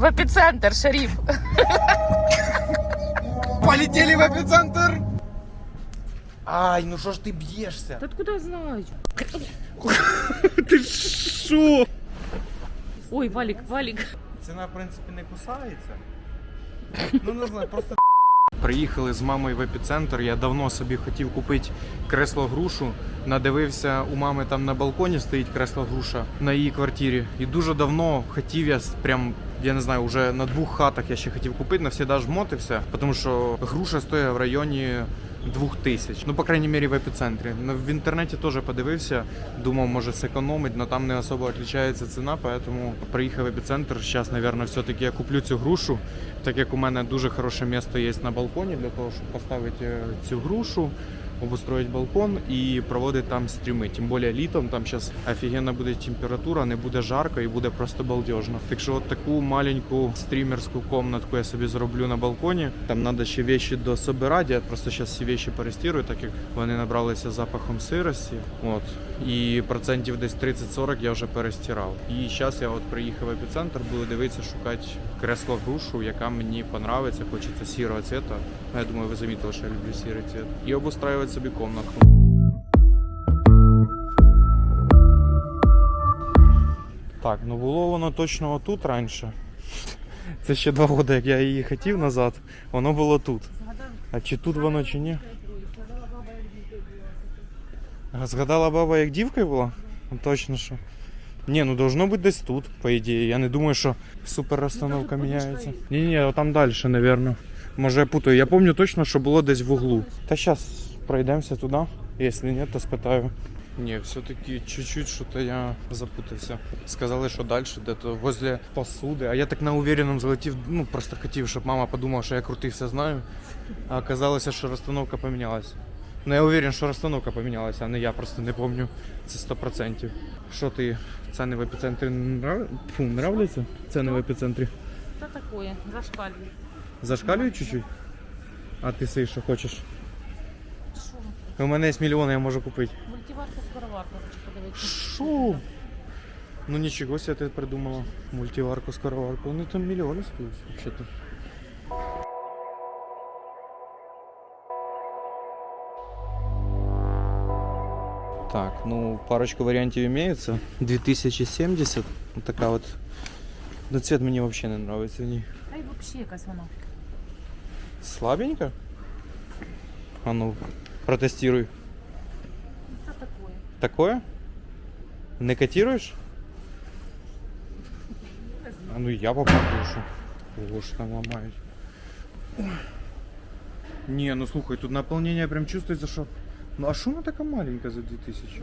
В епіцентр, шеріф. Полетели в епіцентр! Ай, ну що ж ти б'єшся? Та откуда я знаю? Ти що? Ой, Валік, Валік. Ціна, в принципі, не кусається. Ну, не знаю, просто. Приїхали з мамою в епіцентр. Я давно собі хотів купити кресло грушу. Надивився, у мами там на балконі стоїть кресло груша на її квартирі. І дуже давно хотів я с- прям. Я не знаю, вже на двох хатах я ще хотів купити, На навсегда жмотився, тому що груша стоїть в районі двох тисяч. Ну, по крайній мірі, в епіцентрі. Ну, в інтернеті теж подивився, думав, може зекономить, але там не особо відрізняється ціна, тому приїхав в епіцентр. Зараз, мабуть, все-таки я куплю цю грушу, так як у мене дуже хороше місце є на балконі для того, щоб поставити е, цю грушу, обустроїти балкон і проводити там стріми. Тим більше літом там зараз офігенна буде температура, не буде жарко і буде просто балдежно. Так що от таку маленьку стрімерську комнатку я собі зроблю на балконі. Там треба ще вещи дособирати. Я просто зараз всі вещи перестірую, так як вони набралися запахом сирості. От. І процентів десь 30-40 я вже перестирав. І зараз я от приїхав в епіцентр, буду дивитися, шукати кресло грушу, яка мені понравиться, хочеться сірого цвета. Я думаю, ви замітили, що я люблю сірий цвет. І обустраювати собі комнатку. Так, ну було воно точно отут раніше. Це ще два роки, як я її хотів назад, воно було тут. А чи тут воно, чи ні? Згадала баба, як дівкою була? Ну, Точно що. Ні, ну должно бути десь тут, по ідеї. Я не думаю, що супер розстановка міняється. Ні, ні, там далі, напевно. Може я путаю. Я пам'ятаю точно, що було десь в углу. Та зараз пройдемося туди. Якщо ні, то спитаю. Ні, все-таки чуть-чуть що-то я запутався. Сказали, що далі, де-то возле посуди. А я так на уверенном залетів, ну просто хотів, щоб мама подумала, що я крутий все знаю. А оказалося, що розстановка помінялась. Ну я уверен, що розстановка помінялася, а не я просто не пам'ятаю. Це 100%. Що ти, ціни в епіцентрі нрав... Фу, нравляться? Ціни в епіцентрі. Що таке? Зашкалює. Зашкалюють чуть-чуть? А ти си що хочеш? Що? У мене є мільйон, я можу купити. Мультиварка скороварка, хочу подивитися. Що? Ну нічого себе ти придумала. Мультиварку, скороварку. Вони там мільйони стоять, взагалі-то. Так, ну парочка варіантів имеется. 2070. Вот така вот. Ну цвет мені взагалі не нравится в ній. Та й взагалі якась вона. Слабенько? А ну, Протестируй. Це таке. Такое? Не котируешь? А ну я попробую, що. Ого, що там ламають. Не, ну слухай, тут наполнение прям чувствуется, що. Ну а що вона така маленька за 2000?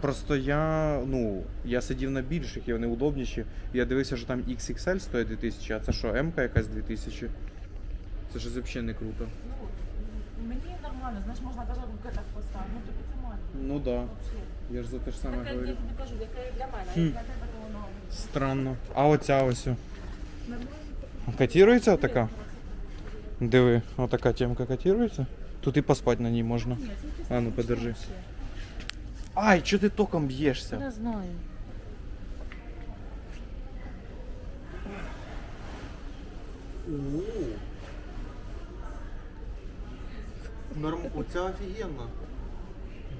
Просто я, ну, я сидів на більших і вони удобніші. Я дивився, що там XXL стоїть 2000, а це що, М якась 2000? Це ж взагалі не круто. Мені нормально, знаєш, можна навіть в так поставити. Ну тобі це маленько. Ну да. Я ж за те ж саме Таке, я говорю. тобі кажу, яке для мене, а Хм. як для тебе, то воно Странно. А оця ось. о. нормально. Котирується така? Диви, отака темка котирується. Тут і поспати на ній можна. А ну, подержи. Ай, чого ти током б'єшся? Не знаю. Норм... Оця офігенна.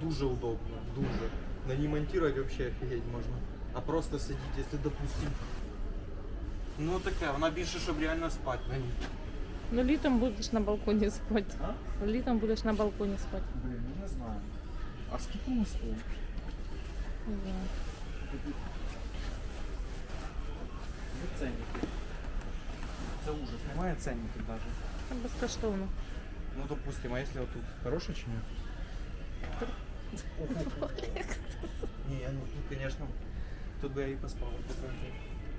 Дуже удобно, дуже. На ній монтувати взагалі офігеть можна. А просто сидіти, якщо допустим. Ну таке, вона більше, щоб реально спати на ній. Ну літом будеш на балконі спати. А? Літом будеш на балконі спати. Блін, ну не знаю. А скільки вона стоїть? Не знаю. Де ценники? Це ужас, немає ценників навіть. Це безкоштовно. Ну, допустим, а если вот тут хороший чи нет? Не, ну тут, конечно, тут бы я и поспал.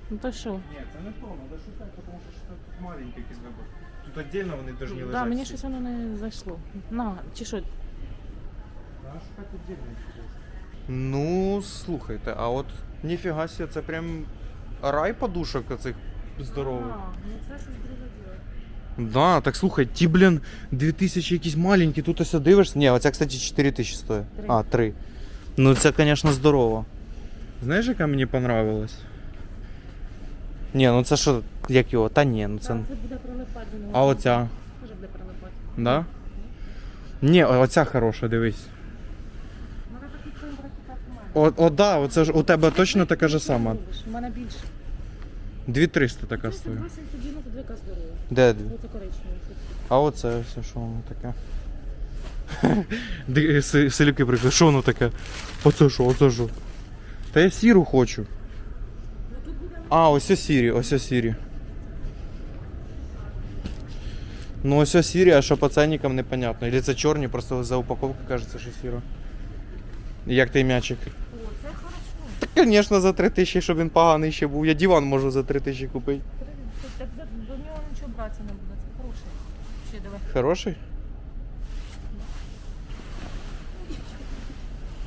Ну то що? Нет, це не то, надо шукати, потому що що тут маленький якийсь вибор. Тут отдельно вони должны лежати. Да, мені всі. щось воно не зайшло. На, чи що? Надо шукати отдельно. Ну, слухайте, а от ніфіга себе, це прям рай подушок оцих здорових. ну це щось друге діло. Да, так слухай, ті, блін, 2000 якісь маленькі, тут ось дивишся. Ні, оця, кстати, 4000 стоїть. Три. А, 3. Ну це, звісно, здорово. Знаєш, яка мені понравилась? Ні, ну це що, як його? Та ні, ну це. Це буде прилипати. А оця? Теж буде прилипати. Да? Ні, оця хороша, дивись. О, о, да, оце ж у тебе точно така ж сама. У мене більше. 2300 така Це стоїть. 292 яка здорова. Де? Оце коричневе. А оце все, що воно таке? Ди- си- Селюки прикли, що воно таке? Оце що, оце що? Та я сіру хочу. Ну А, ось ось сірі, ось ось сірі. Ну ось ось сірі, а що по ценникам непонятно. Или це чорні, просто за упаковку кажеться, що сіро. Як той м'ячик? Так, звісно, за 3 тисячі, щоб він поганий ще був. Я диван можу за 3 тисячі купити. Так до нього нічого братися не буде. Це хороший. Ще давай. Хороший?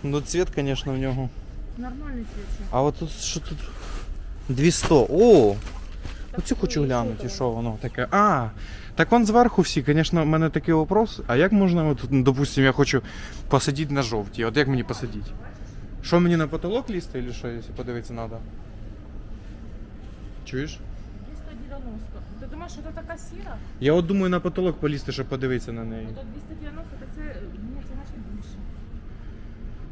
Ну, цвет, звісно, в нього. Нормальний цвіт. А от тут що тут? 200. О! Оцю хочу глянути, що воно таке. А, так он зверху всі, звісно, в мене такий вопрос. А як можна, от, допустим, я хочу посадити на жовті. От як мені посадити? Що мені на потолок лізти, чи що, якщо подивитися треба? Чуєш? 290. Ти думаєш, що це така сіра? Я от думаю на потолок полізти, щоб подивитися на неї. Ну то 290, так це, ні, це наче більше.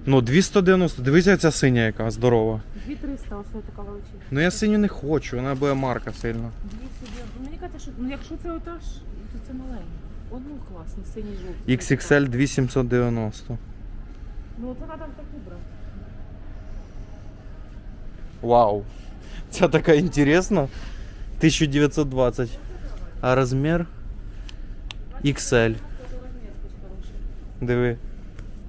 Ну, 290, дивися ця синя яка здорова. 2300, ось така величина. Ну я синю не хочу, вона буде марка сильно. 290. Мені кажеться, що ну, якщо це отаж, то це маленьке. Одну класний, синій жовтий. XXL 2790. Ну це треба таку брати. Вау. Ця така інтересна. 1920. А розмір XL. Це розмір хоч хороший. Диви.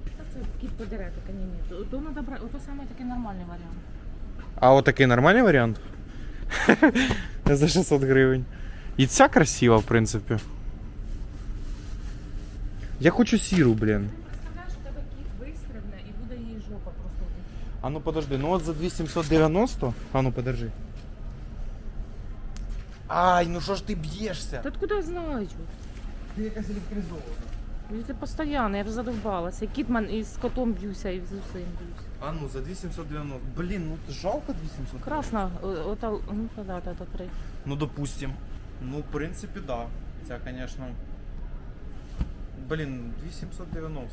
Та це кіт подере, таке ні, ні. То, то треба брати, ото саме такий нормальний варіант. А отакий нормальний варіант? За 600 гривень. І ця красива, в принципі. Я хочу сіру, блін. А ну подожди, ну от за 2790. А ну подожди. Ай, ну що ж ти б'єшся? Та откуда я знаю? Ти якась електризована. Ну, Це постійно, я вже задовбалася. Кіт мен і з котом б'юся, і з усім б'юся. А ну за 2790. Блін, ну жалко 2700. Красна, о- ота, ну, та да, та, та три. Ну, допустим. Ну, в принципі, да. Ця, конечно. Блін, 2790.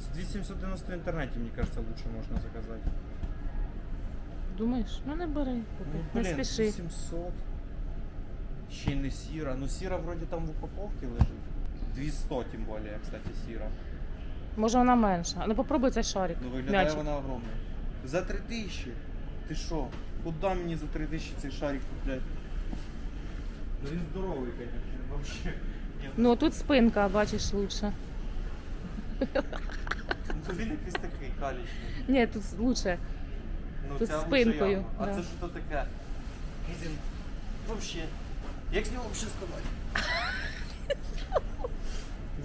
З 2790 в інтернеті, мені кажется, лучше можна заказати. Думаєш? Ну не бери, поки. Ну, не спіши. 800. Ще й не сіра. Ну, сіра вроді там в упаковці лежить. 200, тим більше, кстати, сіра. Може вона менша. Ну попробуй цей шарик. Ну, виглядає М'ячик. вона огромна. За 3000. Ти що? Куда мені за 3000 цей шарик купляти? Ну він здоровий, конечно, вообще. Ні, Ну тут спинка, бачиш, лучше. Ну, він якийсь такий калічний. Ні, тут лучше. Ну, Тут лучше спинкою, явно. А да. це що то таке? Він вообще. Як з нього взагалі вставати?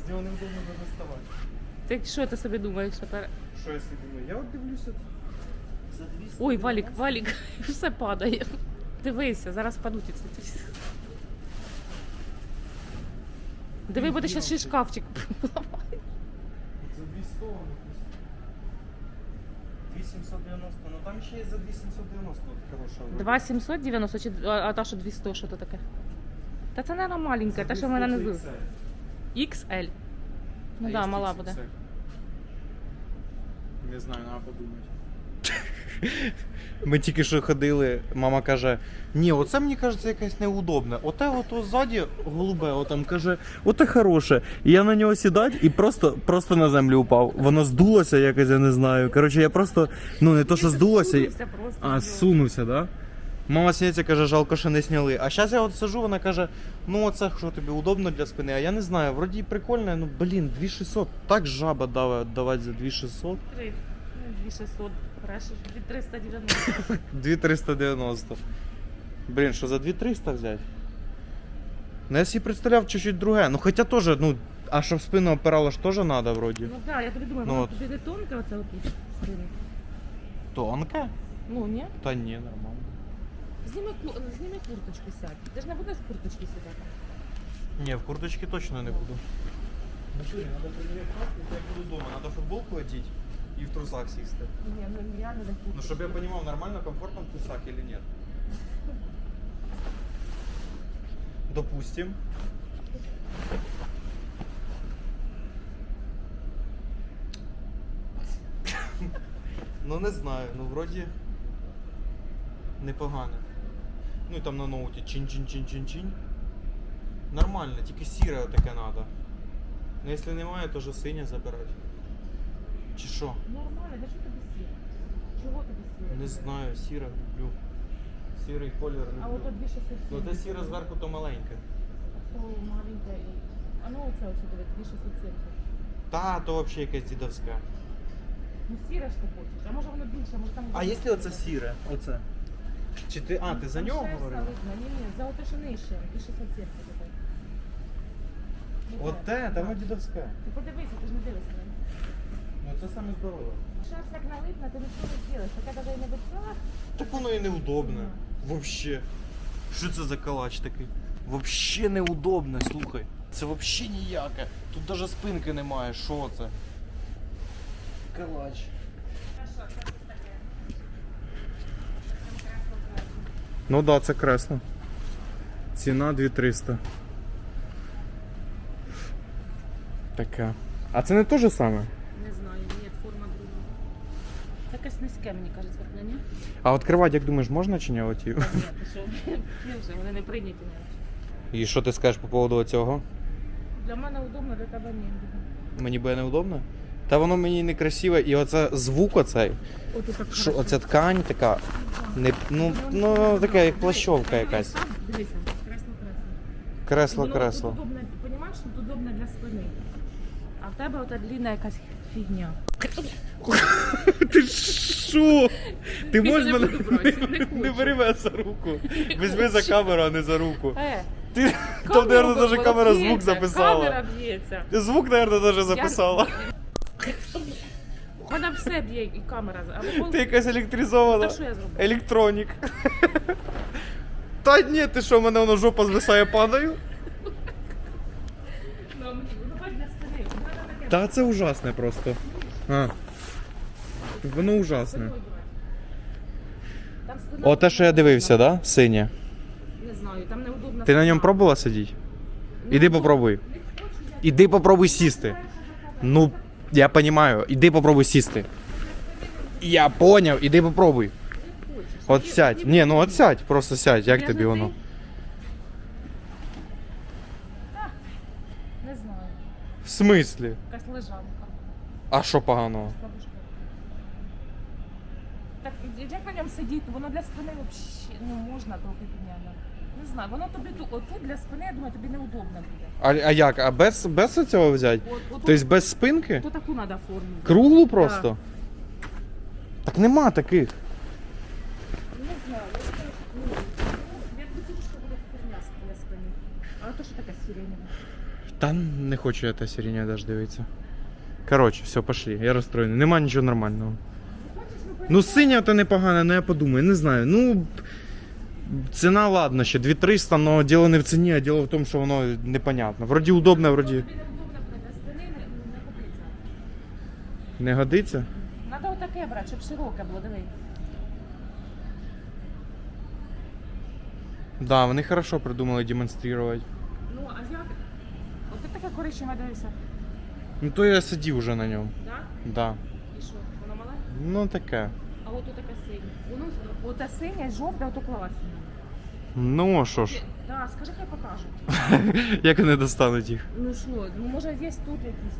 з нього невдобно буде вставати. Ти що ти собі думаєш тепер? Що я собі думаю? Я от дивлюся. За 200 Ой, Валік, Валік, все падає. Дивися, зараз впадуть і це. Диви, буде ще ще шкафчик. За 200 890, ну там ще є за 890 от хороша. вроде. 2790 чи а, а та що 200, що то таке? Та це мабуть, маленька, та що в мене не XL. XL. Ну так, да, мала буде. Не знаю, треба подумати. Ми тільки що ходили, мама каже: ні, оце мені кажеться якесь неудобне. Оте ото ззаді голубе, отам каже, оте хороше. І я на нього сідать і просто, просто на землю упав. Воно здулося якось, я не знаю. Коротше, я просто, ну не то, що здулося. Сунувся. А, сунувся, да? Мама сміється, каже, жалко, що не сняли. А зараз я от сижу, вона каже, ну оце що тобі удобно для спини. А я не знаю, вроді і прикольно, ну блін, 2600. Так жаба дава давати за 2600. Три. Ну, 2600, краще, від 390. 2390. Блін, що за 2300 взяти? Ну я собі представляв чуть-чуть друге. Ну хоча теж, ну, а щоб спину опирало ж теж треба вроді. Ну так, я тобі думаю, Ну, вона от. тобі не тонка оце отут спина. Тонке? Ну, ні? Та ні, нормально. Зніми, ку- зніми курточку сядь. Ти ж не будеш в курточці сідати. Ні, в курточці точно не буду. Ну що, треба перевіряти як буду вдома. Треба футболку одіти і в трусах сісти. Ні, ну я не в Ну, щоб я розумів, нормально, комфортно в трусах или нет. допустим. Ну не знаю, ну вроді непогано. Ну і там на ноуті чин-чин-чин-чин-чин. Нормально, тільки сіре таке треба. Ну якщо немає, то вже синє забирати. Чи що? Нормально, де що тобі сіре? Чого тобі сіре? Не знаю, сіре люблю. Сірий колір А люблю. ото 267. Ну те сіре зверху, то маленьке. То маленьке. і- А ну оце ось диви, 270. Та, то взагалі якесь дідовське. Ну сіре ж ти хочеш. А може воно більше, може там... А якщо оце сіре? Оце. Чи ти. А, ти за Там нього видно. Ні, ні, за ото що нижче. 270 таке. Оте, там Так. дідовське. Ти подивися, ти ж не дивишся. Це саме здорове. Шерсть як налипна, ти нічого не зробиш. Таке навіть не витягла. Так воно і неудобне. Вообще. Що це за калач такий? Вообще неудобне, слухай. Це вообще ніяке. Тут навіть спинки немає. Що це? Калач. Ну да, це кресло. Ціна 2300. Таке. А це не те же саме? Не знаю, ні, форма друга. Це якесь низьке, мені кажеться, верхня, ні? А відкривати, як думаєш, можна чи ні оті? Ні, ти що? Ні, вже, вони не прийняті навіть. І що ти скажеш по поводу цього? Для мене удобно, для тебе ні. Мені буде неудобно? Та воно мені не красиве, і оце звук оцей, що хорошо. оця ткань така, не, ну, ну така як плащовка якась. Дивися, кресло-кресло. Кресло, кресло. Тут удобне, розумієш, тут удобне для спини. А в тебе ота длінна якась фігня. Ти що? Ти можеш мене не бери мене за руку. Візьми за камеру, а не за руку. Е, Ти там, мабуть, навіть камера звук записала. Камера б'ється. Звук, мабуть, навіть записала. Вона все б'є і камера. Ти якась електризована. Електронік. Та ні, ти що, мене воно жопа звисає падаю? Ну, мені, ну, хоч для спини. У мене таке Та це ужасне просто. А. Воно ужасне. Там спина- О, те, що я дивився, да? Синє. Не знаю, там неудобно. Ти на ньому пробувала сидіти? Іди попробуй. Іди попробуй сісти. Ну, я понимаю, іди попробуй сісти. Я поняв, іди попробуй. От сядь. Ні, ну от сядь, просто сядь. Як тобі воно? ти. Та, Не знаю. В смислі? Якась лежанка. А що поганого? Так, як на ньому сидіти? Воно для спини взагалі ну, можна трохи підняти. Не знаю, воно тобі тут, отут для спини, я думаю, тобі неудобно буде. А, а як? А без, без цього взяти? От, отут, Тобто без спинки? то таку треба форму. Круглу просто? Так нема таких. Не знаю, я скажу, ну, я тобі кажу, що буде херня для спини. А то що таке сиренева? Та не хочу я та сирення даже дивитися. Коротше, все, пошли. Я розстроєний. Нема нічого нормального. Ну, синя то непогана, ну я подумаю, не знаю. Ну. Ціна, ладно, ще 2300, але діло не в ціні, а діло в тому, що воно непонятно. Вроді удобне, вроді не, годиться. Треба отаке брати, щоб широке було, диви. Да, вони хорошо придумали демонструвати. Ну, а як? Ти таке коричневе дивися. Ну то я сидів уже на ньому. Так? Да. І що? Воно мале? Ну таке. А от таке синє. Воно ота синя, жовта, ото класна. Ну а що ж, Так, скажи, хай покажуть. як вони достануть їх? Ну що, ну може є тут якісь.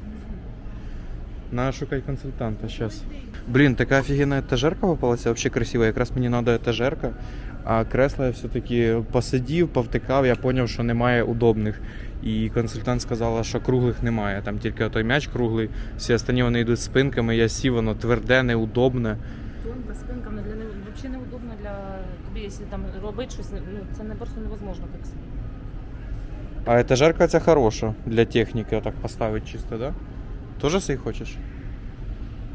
Надо шукати консультанта зараз. Блін, така офігенна етажерка попалася, взагалі красива. Якраз мені треба етажерка. А кресла я все-таки посидів, повтикав, я зрозумів, що немає удобних. І консультант сказала, що круглих немає. Там тільки той м'яч круглий, всі останні вони йдуть спинками, я сів, воно тверде, неудобне. Тонка спинка, для не взагалі неудобно для тобі, якщо там робити щось, ну це не просто невозможно так собі. А етажерка ця хороша для техніки, отак поставити чисто, да? Тоже си хочеш?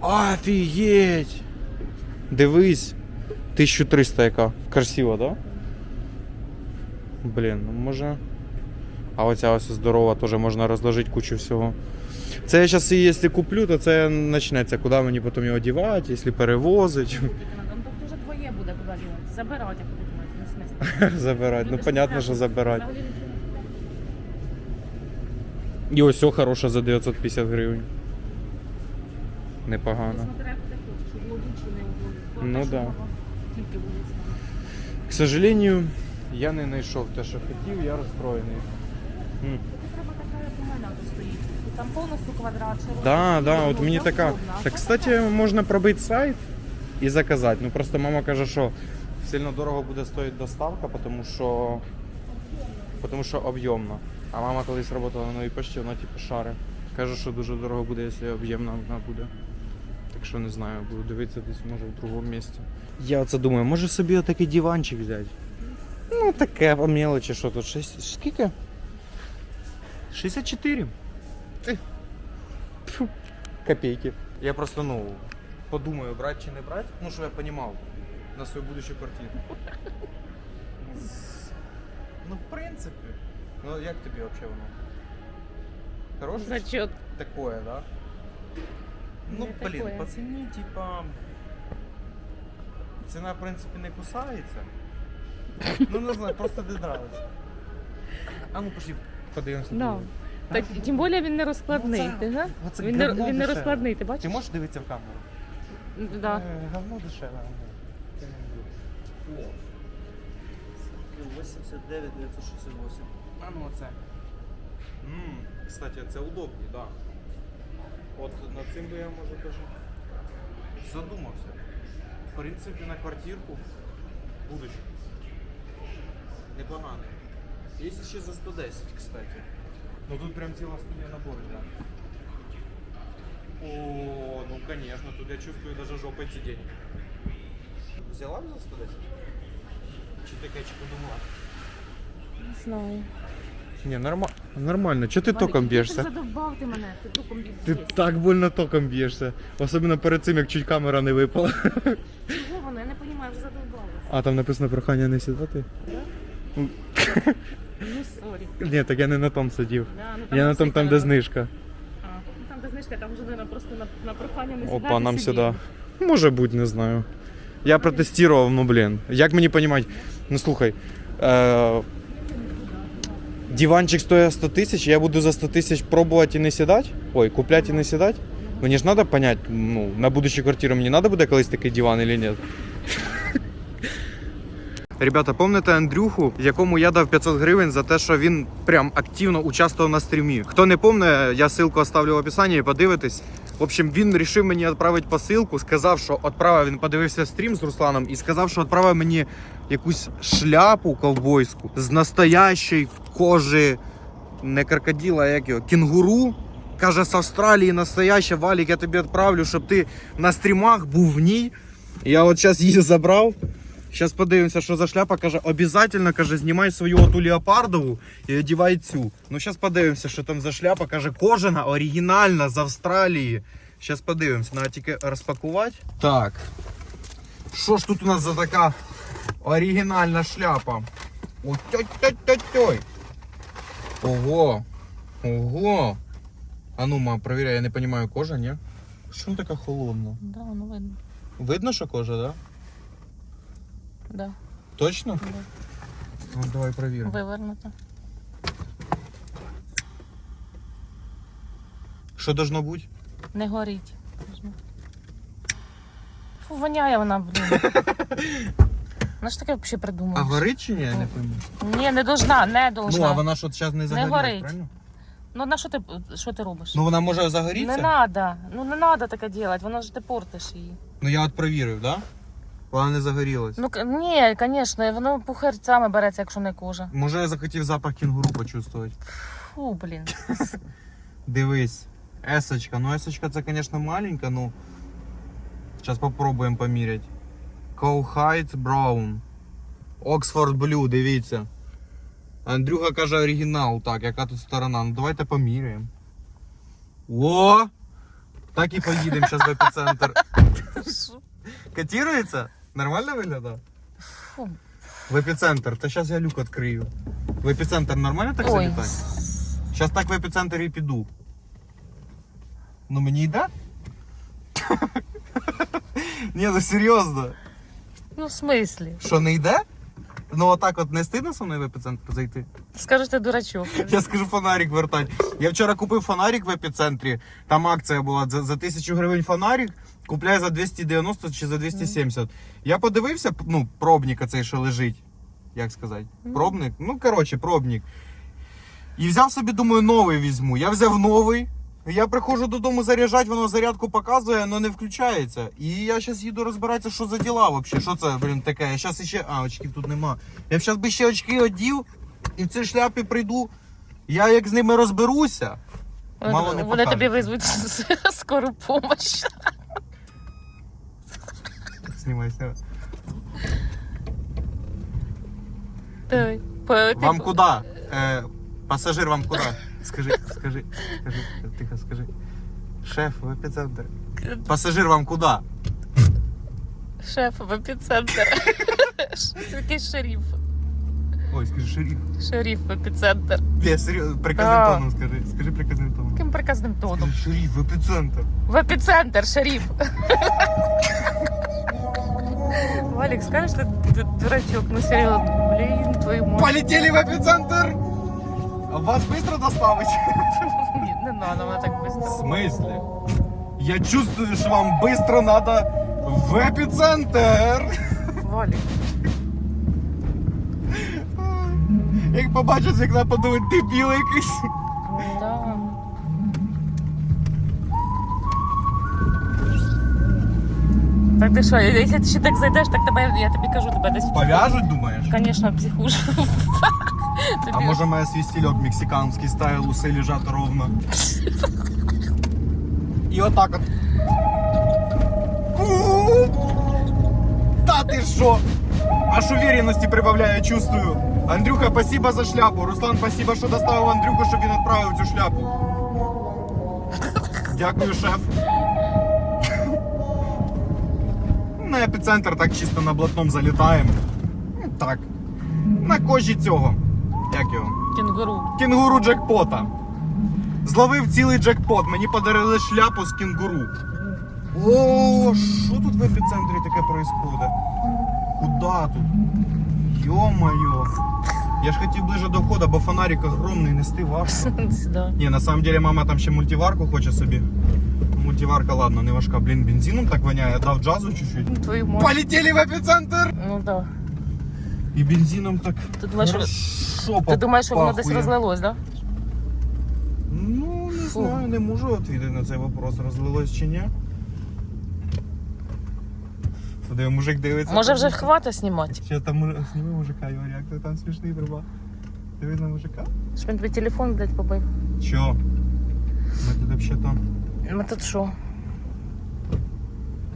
Офігеть! Дивись! 1300 яка. Красиво, да? Блін, ну може. А оця ось здорова, теж можна розложити кучу всього. Це я зараз, якщо куплю, то це почнеться, куди мені потім його одягати, якщо перевозити, Ну тобто вже твоє буде куди дівати. Забирати, як смисл. забирати. Ну, понятно, що забирати. І ось о, хороша за 950 гривень. Непогано. Ну вулиця. К сожалению, я не знайшов те, що хотів, я розстроєний. М. Треба така, як у мене тут стоїть. І там повністю квадрат. широкий. Да, да, от мені така. Так, кстати, можна пробити сайт і заказати. Ну просто мама каже, що сильно дорого буде стоїти доставка, тому що тому що об'ємно. А мама колись працювала на новій пошті, вона типу шари. Каже, що дуже дорого буде, якщо об'ємна вона буде. Так що не знаю, буду дивитися десь може в другому місці. Я оце думаю, може собі отакий диванчик взяти. Ну таке по мелочі, що тут? Шесть... Скільки? 64. Е. Тьфу. Копейки. Я просто, ну, подумаю, брать чи не брать, ну, щоб я понимал на свою будущую квартиру. Ну, в принципе. Ну, як тобі вообще воно? Хороше? Зачет. Такое, да? Ну, Не блін, такое. по ціні, типа. Ціна, в принципі, не кусається. Ну, не знаю, просто не нравиться. А ну пошли, подивимося. Да. Так, тим більше він не розкладний. Ну, це- ти, га? оце Він не, говно він не дешеве. розкладний, ти бачиш? Ти можеш дивитися в камеру? Да. Е, Говно дешеве. О, 89 968. а ну оце. Кстати, це удобні, так. Да. От над цим би я може даже задумався. В принципі, на квартирку будущу. Непогано. Є ще за 110, кстати. Ну тут прям ціла студія набору, да. О, ну конечно, тут я чувствую даже жопой сидеть. Взяла б за 110? Чи ти кечку подумала? Не знаю. Не, норма... нормально. Чого ти током Ти б'єшся? задовбав ти мене, ти током б'єшся. Ти так больно током б'єшся. Особливо перед цим, як чуть камера не випала. Чого воно? Я не розумію, вже задовбалася. А там написано прохання не сідати. Ну, сорі. Ні, так я не на том сидів. Да, ну, Я на всі том, там, де знижка. А, ну, там, де знижка, там вже, наверное, просто на, на прохання не Опа, нам сюди. Може бути, не знаю. Я протестував, ну блін. Як мені понімати? Ну слухай. Е... Диванчик стоїть 100 тисяч, я буду за 100 тисяч пробувати і не сідати? Ой, купляти і не сідати? Мені ж треба понять, ну, на будущу квартиру мені треба буде колись такий диван или ні? Ребята, помните Андрюху, якому я дав 500 гривень за те, що він прям активно участвував на стрімі. Хто не помне, я ссылку оставлю в описанні подивитесь. В общем, він вирішив мені відправити посилку, сказав, що відправив, він подивився стрім з Русланом і сказав, що відправив мені якусь шляпу ковбойську з настоящої кожи, не крокодила, а як його, кінгуру. Каже, з Австралії настояща, Валік, я тобі відправлю, щоб ти на стрімах був в ній. Я от зараз її забрав. Зараз подивимося, що за шляпа. Каже, обов'язково, каже, знімай свою оту леопардову і одівай цю. Ну, зараз подивимося, що там за шляпа. Каже, кожана, оригінальна з Австралії. Зараз подивимося, треба тільки розпакувати. Так. Що ж тут у нас за така оригінальна шляпа? Ой-ой-ой-ой-ой. Ого. Ого. А ну, ма, провіряй, я не розумію, кожа, ні? Що вона така холодна? Да, воно видно. Видно, що кожа, так? Да? Да, Точно? да. Ну, давай провіримо. Вивернуто. Що должно бути? Не горить. Фу, воняє вона, блін. Вона ж таке взагалі придумала. А горить чи ні? Я не пойму. Ні, не должна, не Ну, а вона що зараз не загорілась, горить. правильно? Ну на що ти, що ти робиш? Ну вона може загорітися? не надо. Ну не надо таке робити, воно ж ти портиш її. Ну я от провірив, да? Вона не загорілась. Ну к- ні, звісно, воно пухирцями береться, якщо не кожа. Може я захотів запах кінгуру почувствувати. Фу, блін. Дивись. Есочка. Ну есочка це, звісно, маленька, ну. Зараз попробуємо поміряти. Cowhide Brown. Oxford Blue, дивіться. Андрюха каже оригінал. Так, яка тут сторона? Ну давайте поміряємо. О! Так і поїдемо зараз в епіцентр. Котирується? Нормально виглядає? Фу. В епіцентр. Та зараз я люк відкрию. В епіцентр нормально так Ой. залітати? Зараз так в епіцентр і піду. Ну мені йде? Ні, ну серйозно. Ну в смислі? Що не йде? Ну отак от не стидно со мною в епіцентр зайти? Скажеш, ти дурачок. Я скажу фонарик вертать. Я вчора купив фонарик в епіцентрі. Там акція була за, за 1000 гривень фонарик. Купляю за 290 чи за 270. Я подивився, ну, пробник цей, що лежить. Як сказати? Пробник? Ну, коротше, пробник. І взяв собі, думаю, новий візьму. Я взяв новий. Я приходжу додому заряджати, воно зарядку показує, але не включається. І я зараз їду розбиратися, що за діла взагалі. Що це, блін, таке? Я зараз ще. А, очків тут нема. Я б зараз би ще очки одів і в цій шляпі прийду. Я як з ними розберуся. Мало не Вони тобі визвуть скору допомогу. Знімайся. Давай. По- Вам куди? Е, пасажир вам куди? Скажи, скажи, скажи, тихо, скажи. Шеф, в епіцентр. Пасажир вам куди? Шеф в епіцентр. Що Такий шериф. Ой, скажи, шериф. Шериф в епіцентр. Я серйозно, приказним Да. тоном скажи. Скажи приказним тоном. Яким приказним тоном? Скажи, шериф, в епіцентр. В епіцентр, шериф. Валік, скажеш, ти ти дурачок, ну серйозно, блін, твою мать. Полетели в епіцентр! А Вас быстро доставить? Ні, не надо, вона так В швидко. смысле? Я чувствую, что вам быстро надо в епіцентр. Валік. Як побачать з вікна, подумають, дебіл якийсь. Да. Так ти що, якщо ти ще так зайдеш, так тебе, я тобі кажу, тебе десь Пов'яжуть, думаєш? Конечно, психуш. А Тобі- може має свій стільок мексиканський стайл, уси лежать ровно. І отак от. Та ти що? Аж уверенності прибавляє, чувствую. Андрюха, спасибо за шляпу. Руслан, спасибо, що доставив Андрюху, щоб він відправив цю шляпу. Дякую, шеф. На епіцентр так чисто на блатном залітаємо. Ну, Так. На кожі цього. Як його? Кінгуру. Кінгуру джекпота. Зловив цілий джекпот. Мені подарили шляпу з кінгуру. О, що тут в епіцентрі таке происходит? Куда тут? Йо-моє. Я ж хотів ближе до входу, бо фонарик огромний нести важко. Ні, на самом деле мама там ще мультиварку хоче собі. Мультиварка, ладно, не важка. Блін, бензином так воняє, дав джазу чуть-чуть. Полетели в епіцентр! Ну да. І бензином так. Ти думаєш, хорошо ти думаєш, що воно десь попахує. розлилось, да? Ну, не Фу. знаю, не можу відповідати на цей вопрос, розлилось чи ні. Туди мужик дивиться. Може вже хвата знімати? Ще там муж- зніми мужика, його реактор там смішний труба. Дивись на мужика. Що він тобі телефон, блядь, побив? Чо? Ми тут взагалі Ми тут що?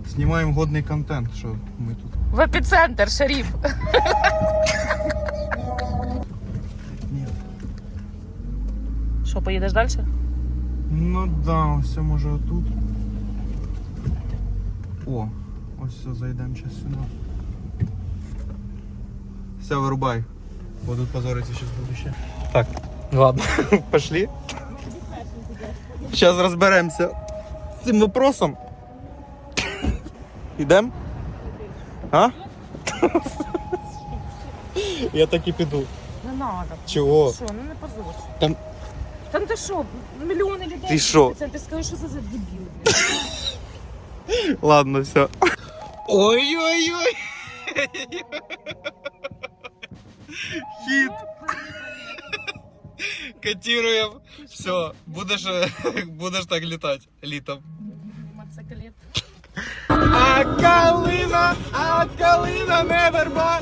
Знімаємо годний контент, що ми тут. В епіцентр, шериф. Ні. Що, поїдеш далі? Ну да, все може отут. О, ось все, зайдемо зараз сюди. Все, вирубай. Будуть позоритися зараз буду ще. Так, ладно, пошли. Зараз розберемося з цим вопросом. Ідем? А? Я так і піду. Не надо. Чого? Що, ну не позорся. Там- Там ти що, мільйони людей. Ти що? Це ти скажеш, що це за дебіл, блядь. Ладно, все. Ой-ой-ой. Хит. Котируем. Все, будешь, э, будешь так летать літом. Мотоциклет. А калина, а калина не верба.